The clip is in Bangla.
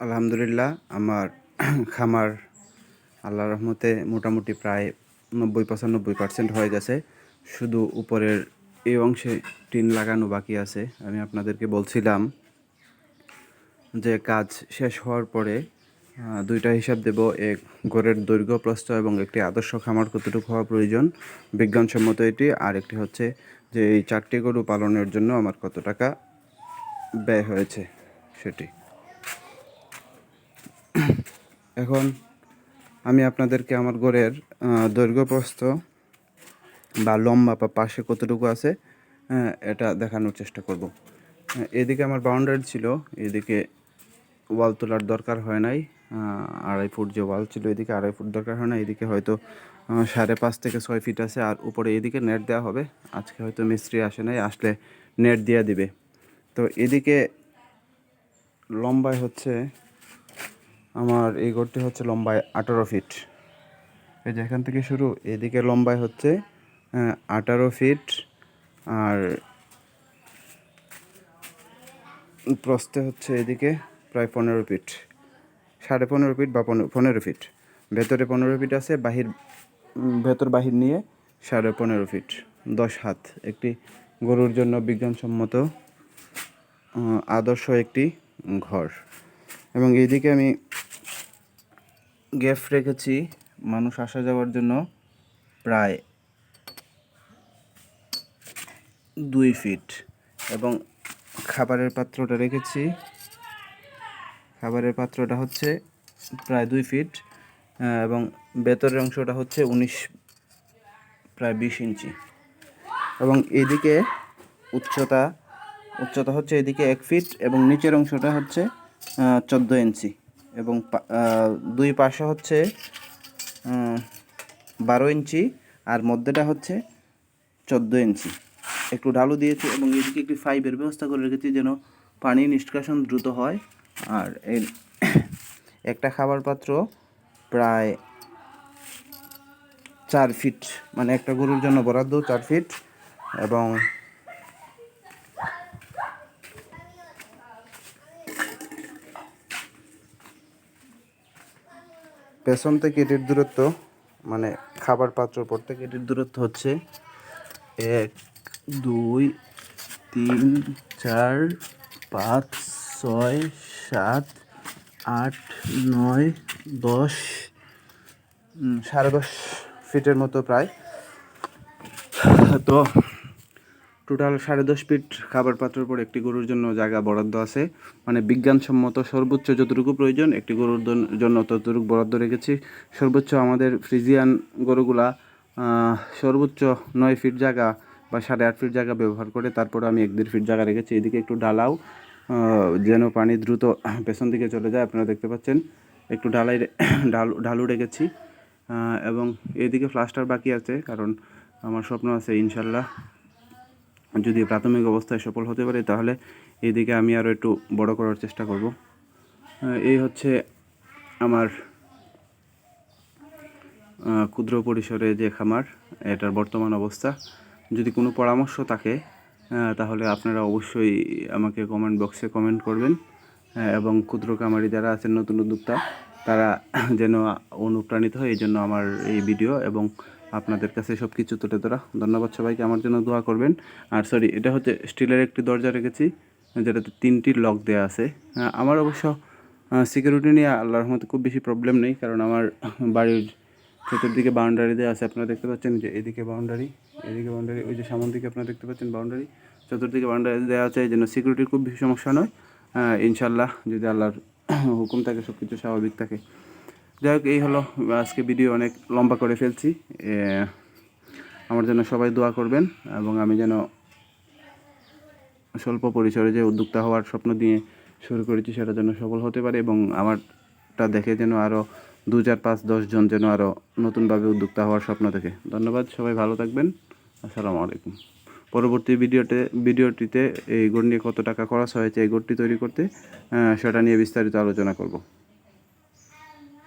আলহামদুলিল্লাহ, আমার খামার আল্লাহ রহমতে মোটামুটি প্রায় নব্বই পঁচানব্বই পার্সেন্ট হয়ে গেছে। শুধু উপরের এই অংশে টিন লাগানো বাকি আছে, আমি আপনাদেরকে বলছিলাম যে কাজ শেষ হওয়ার পরে দুইটা হিসাব দেব, এক গড়ের দৈর্ঘ্য প্রস্থ এবং একটি আদর্শ খামার কতটুকু হওয়া প্রয়োজন। বিজ্ঞানসম্মত এটি, আর একটি হচ্ছে যে এই চারটি গরু পালনের জন্য আমার কত টাকা ব্যয় হয়েছে সেটি। এখন আমি আপনাদেরকে আমার ঘরের দৈর্ঘ্য প্রস্থ বা লম্বা বা পাশে কতটুকু আছে হ্যাঁ, এটা দেখানোর চেষ্টা করব। এদিকে আমার বাউন্ডারি ছিল এদিকে ওয়াল তোলার দরকার হয় নাই আড়াই ফুট যে ওয়াল ছিল এদিকে আড়াই ফুট দরকার হয় না এদিকে হয়তো সাড়ে পাঁচ থেকে ছয় ফিট আছে আর উপরে এদিকে নেট দেওয়া হবে। আজকে হয়তো মিস্ত্রি আসে নাই আসলে নেট দিয়ে দিবে। তো এদিকে লম্বায় হচ্ছে আমার এই ঘরটি হচ্ছে লম্বায় আঠারো ফিট। এই যে এখান থেকে শুরু, এদিকে লম্বায় হচ্ছে আঠারো ফিট, আর প্রস্থে হচ্ছে এদিকে প্রায় পনেরো ফিট। সাড়ে পনেরো ফিট বা পনেরো ফিট। ভেতরে পনেরো ফিট আছে, বাহির ভেতর বাহির নিয়ে সাড়ে পনেরো ফিট, দশ হাত। একটি গরুর জন্য বিজ্ঞানসম্মত আদর্শ একটি ঘর। এবং এইদিকে আমি গ্যাপ রেখেছি, মানুষ আসা যাওয়ার জন্য প্রায় দুই ফিট এবং খাবারের পাত্রটা রেখেছি। খাবারের পাত্রটা হচ্ছে প্রায় দুই ফিট এবং ভেতরের অংশটা হচ্ছে উনিশ, প্রায় বিশ ইঞ্চি। এবং এদিকে উচ্চতা উচ্চতা হচ্ছে এদিকে এক ফিট এবং নিচের অংশটা হচ্ছে চোদ্দ ইঞ্চি। এবং দুই পাশে হচ্ছে বারো ইঞ্চি, আর মধ্যেটা হচ্ছে চোদ্দ ইঞ্চি। একটু ঢালু দিয়েছি এবং এদিকে একটি ফাইবের ব্যবস্থা করে রেখেছি যেন পানি নিষ্কাশন দ্রুত হয়। আর এই একটা খাবার পাত্র প্রায় চার ফিট মানে একটা গরুর জন্য বরাদ্দ চার ফিট এবং পেছন থেকে এটির দূরত্ব মানে খাবার পাত্র পর থেকে এটির দূরত্ব হচ্ছে এক, দুই, তিন, চার, পাঁচ, ছয়, সাত, আট, নয়, দশ সাড়ে দশ ফিটের মতো প্রায়। তো টোটাল সাড়ে দশ ফিট খাবার পাত্রের পর একটি গরুর জন্য জায়গা বরাদ্দ আছে। মানে বিজ্ঞানসম্মত সর্বোচ্চ যতটুকু প্রয়োজন, একটি গরুর জন্য ততটুকু বরাদ্দ রেখেছি। সর্বোচ্চ আমাদের ফ্রিজিয়ান গরুগুলা সর্বোচ্চ নয় ফিট জায়গা বা সাড়ে আট ফিট জায়গা ব্যবহার করে তারপরে আমি এক দেড় ফিট জায়গা রেখেছি। এদিকে একটু ডালাও যেন পানি দ্রুত পেছন দিকে চলে যায়, আপনারা দেখতে পাচ্ছেন। একটু ঢালাই ঢালু ঢালু রেখেছি। এবং এদিকে ফ্লাস্টার বাকি আছে, কারণ আমার স্বপ্ন আছে, ইনশাল্লাহ যদি প্রাথমিক অবস্থায় সফল হতে পারে, তাহলে এদিকে আমি আরও একটু বড় করার চেষ্টা করব। এই হচ্ছে আমার ক্ষুদ্র পরিসরে যে খামার, এটার বর্তমান অবস্থা। যদি কোনো পরামর্শ থাকে তাহলে আপনারা অবশ্যই আমাকে কমেন্ট বক্সে কমেন্ট করবেন। এবং ক্ষুদ্র খামারি যারা আছেন, নতুন উদ্যোক্তা, তারা যেন অনুপ্রাণিত হয়, এই জন্য আমার এই ভিডিও এবং আপনাদের কাছে সব কিছু তুলে ধরা। ধন্যবাদ সবাইকে, আমার জন্য দোয়া করবেন। আর সরি এটা হচ্ছে স্টিলের একটি দরজা রেখেছি, যেটাতে তিনটি লক দেওয়া আছে। আমার অবশ্য সিকিউরিটি নিয়ে আল্লাহর রহমতে খুব বেশি প্রবলেম নেই, কারণ আমার বাড়ির চতুর্দিকে বাউন্ডারি দেওয়া আছে। আপনারা দেখতে পাচ্ছেন যে এদিকে বাউন্ডারি এদিকে বাউন্ডারি ওই যে সামন দিকে আপনারা দেখতে পাচ্ছেন বাউন্ডারি চতুর্দিকে বাউন্ডারি দেওয়া আছে, এই জন্য সিকিউরিটির খুব বেশি সমস্যা নয়। ইনশাল্লাহ যদি আল্লাহর হুকুম থাকে সব কিছু স্বাভাবিক থাকে। যাই হোক এই হলো, আজকে ভিডিও অনেক লম্বা করে ফেলছি। আমার জন্য সবাই দোয়া করবেন এবং আমি যেন স্বল্প পরিসরে যে উদ্যোক্তা হওয়ার স্বপ্ন দিয়ে শুরু করেছি, সেটা যেন সফল হতে পারে এবং আমারটা দেখে যেন আরও দু চার পাঁচ দশজন যেন আরও নতুনভাবে উদ্যোক্তা হওয়ার স্বপ্ন দেখে। ধন্যবাদ, সবাই ভালো থাকবেন। আসসালামু আলাইকুম। পরবর্তী ভিডিওতে, ভিডিওটিতে এই গোড় নিয়ে কত টাকা খরচ হয়েছে, এই গোড়টি তৈরি করতে সেটা নিয়ে বিস্তারিত আলোচনা করব।